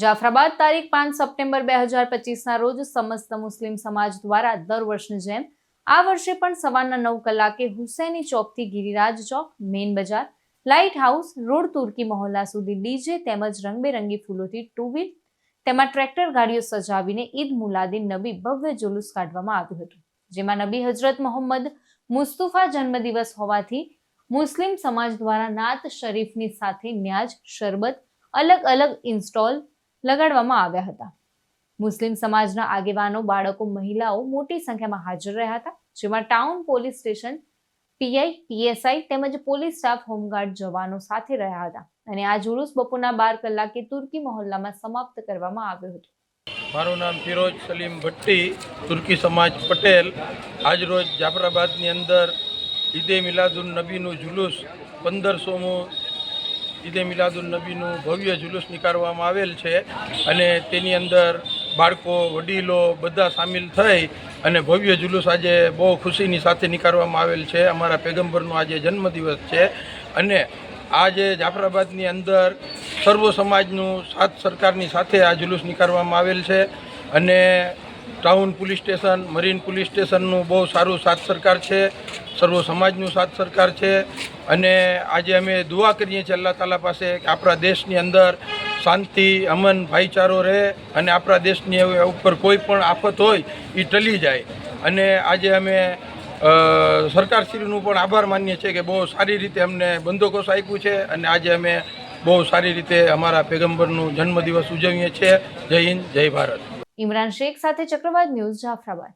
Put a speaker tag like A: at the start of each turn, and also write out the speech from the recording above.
A: જાફરાબાદ તારીખ પાંચ સપ્ટેમ્બર બે હજાર પચીસના રોજ સમસ્ત મુસ્લિમ સમાજ દ્વારા દર વર્ષની જેમ આ વર્ષે પણ સવારના નવ કલાકે Husaini ચોકથી Giriraj Chowk, Main Bazar Light House Road Turki Mohalla સુધી ડીજે તેમજ રંગબેરંગી ફૂલોથી ટુ વ્હીલ તેમાં ટ્રેક્ટર ગાડીઓ સજાવીને ઈદ મુલાદીન નબી ભવ્ય જુલુસ કાઢવામાં આવ્યું હતું, જેમાં નબી હજરત મોહમ્મદ મુસ્તુફા જન્મદિવસ હોવાથી મુસ્લિમ સમાજ દ્વારા નાત શરીફની સાથે ન્યાજ શરબત અલગ અલગ ઇન્સ્ટોલ લગાડવામાં આવ્યા હતા. મુસ્લિમ સમાજના આગેવાનો, બાળકો, મહિલાઓ મોટી સંખ્યામાં હાજર રહ્યા હતા, જેમાં town police station, PI, PSI તેમજ પોલીસ સ્ટાફ, હોમગાર્ડ જવાનો સાથે રહ્યા હતા. અને આ જુલુસ બપોરના બાર કલાકે તુર્કી મહોલ્લામાં સમાપ્ત કરવામાં આવ્યો હતો.
B: મારું નામ ફિરોજ સલીમ ભટ્ટી, તુર્કી સમાજ પટેલ. આજરોજ જાફરાબાદની અંદર ઈદે મિલાદુન નબીનું જુલુસ પંદરસોમું ઈદે મિલાદુલ નબીનું ભવ્ય જુલુસ નીકાળવામાં આવેલ છે અને તેની અંદર બાળકો, વડીલો બધા સામેલ થઈ અને ભવ્ય જુલુસ આજે બહુ ખુશીની સાથે નીકાળવામાં આવેલ છે. અમારા પેગમ્બરનો આજે જન્મદિવસ છે અને આજે જાફરાબાદની અંદર સર્વ સમાજનું સાત સરકારની સાથે આ જુલુસ નીકાળવામાં આવેલ છે અને town police station, marine police સ્ટેશનનું બહુ સારું સાથ સરકાર છે, સર્વ સમાજનું સાથ સરકાર છે. અને આજે અમે દુઆ કરીએ છીએ અલ્લાહ તાલા પાસે કે આપણા દેશની અંદર શાંતિ, અમન, ભાઈચારો રહે અને આપણા દેશની ઉપર કોઈ પણ આફત હોય એ ટલી જાય. અને આજે અમે સરકારશ્રીનું પણ આભાર માનીએ છીએ કે બહુ સારી રીતે અમને બંદોબસ્ત આપ્યું છે અને આજે અમે બહુ સારી રીતે અમારા પેગમ્બરનું જન્મદિવસ ઉજવીએ છીએ. જય હિન્દ, જય ભારત.
A: ઇમરાન શેખ સાથે ચક્રવાત ન્યૂઝ જાફરાબાદ.